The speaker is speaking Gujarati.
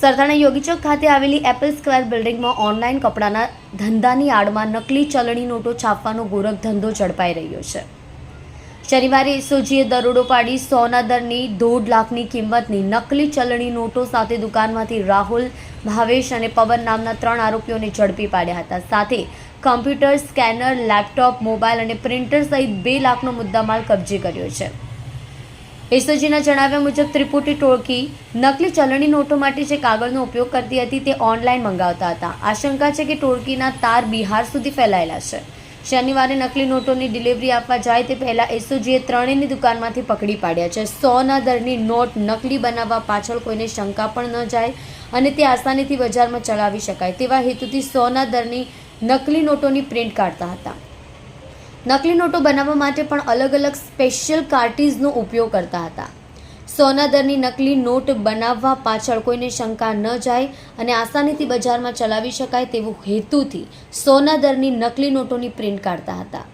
સરથાણા યોગીચોક ખાતે આવેલી એપલ સ્ક્વેર બિલ્ડિંગમાં ઓનલાઈન કપડાના ધંધાની આડમાં નકલી ચલણી નોટો છાપવાનો ગોરખ ધંધો ઝડપાઈ રહ્યો છે. શનિવારે એસઓજીએ દરોડો પાડી સોના દરની દોઢ લાખની કિંમતની નકલી ચલણી નોટો સાથે દુકાનમાંથી રાહુલ, ભાવેશ અને પવન નામના ત્રણ આરોપીઓને ઝડપી પાડ્યા હતા. સાથે કમ્પ્યુટર, સ્કેનર, લેપટોપ, મોબાઈલ અને પ્રિન્ટર સહિત બે લાખનો મુદ્દામાલ કબજે કર્યો છે. એસઓજીના જણાવ્યા મુજબ, ત્રિપુટી ટોળકી નકલી ચલણી નોટો માટે જે કાગળનો ઉપયોગ કરતી હતી તે ઓનલાઈન મંગાવતા હતા. આશંકા છે કે ટોળકીના તાર બિહાર સુધી ફેલાયેલા છે. શનિવારે નકલી નોટોની ડિલિવરી આપવા જાય તે પહેલાં એસઓજીએ ત્રણેયની દુકાનમાંથી પકડી પાડ્યા છે. સોના દરની નોટ નકલી બનાવવા પાછળ કોઈને શંકા પણ ન જાય અને તે આસાનીથી બજારમાં ચલાવી શકાય તેવા હેતુથી સોના દરની નકલી નોટોની પ્રિન્ટ કાઢતા હતા. નકલી નોટો બનાવવા માટે પણ અલગ અલગ સ્પેશિયલ કાર્ટીઝનો ઉપયોગ કરતા હતા. સોના દરની નકલી નોટ બનાવવા પાછળ કોઈને શંકા ન જાય અને આસાનીથી બજારમાં ચલાવી શકાય તેવું હેતુથી સોના દરની નકલી નોટોની પ્રિન્ટ કાઢતા હતા.